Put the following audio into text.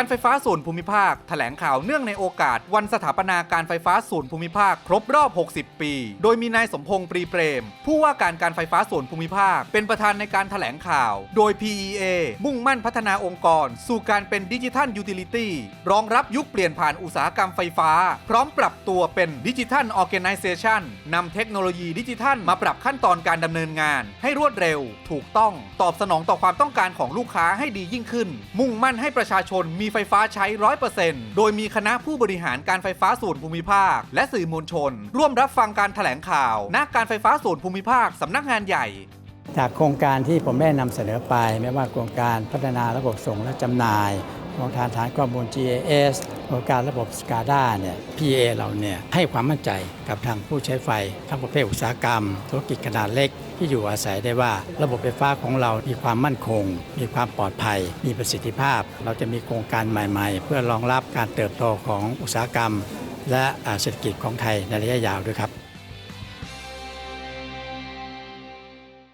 การไฟฟ้าส่วนภูมิภาค แถลงข่าวเนื่องในโอกาส วันสถาปนาการไฟฟ้าส่วนภูมิภาค ครบรอบ 60 ปี โดยมีนายสมพงษ์ปรีเปรม ผู้ว่าการการไฟฟ้าส่วนภูมิภาค เป็นประธานในการแถลงข่าว โดย PEA มุ่งมั่นพัฒนาองค์กร สู่การเป็นดิจิทัลยูทิลิตี้รองรับยุคเปลี่ยนผ่านอุตสาหกรรมไฟฟ้า พร้อมปรับตัวเป็นดิจิทัลออ g a n i z a t i o n นำเทคโนโลยีดิจิทัลมาปรับขั้นตอนการดำเนินงาน ให้รวดเร็ว ถูกต้องตอบสนองต่อความต้องการของลูกค้าให้ดียิ่งขึ้น มุ่งมั่นให้ประชาชนมีไฟฟ้าใช้ร้อยเปอร์เซ็นต์โดยมีคณะผู้บริหารการไฟฟ้าส่วนภูมิภาค และสื่อมวลชน ร่วมรับฟังการแถลงข่าวณการไฟฟ้าส่วนภูมิภาคสำนักงานใหญ่จากโครงการที่ผมได้นำเสนอไป ไม่ว่าโครงการพัฒนาระบบส่งและจำหน่าย โครงการฐานข้อมูล GAS โครงการระบบ SCADA เนี่ย PA เราเนี่ยให้ความมั่นใจกับทางผู้ใช้ไฟ ทั้งประเภทอุตสาหกรรม ธุรกิจขนาดเล็ก ที่อยู่อาศัยได้ว่าระบบไฟฟ้าของเรามีความมั่นคง มีความปลอดภัย มีประสิทธิภาพ เราจะมีโครงการใหม่ ๆ เพื่อรองรับการเติบโตของอุตสาหกรรม และเศรษฐกิจของไทยในระยะยาวด้วยครับ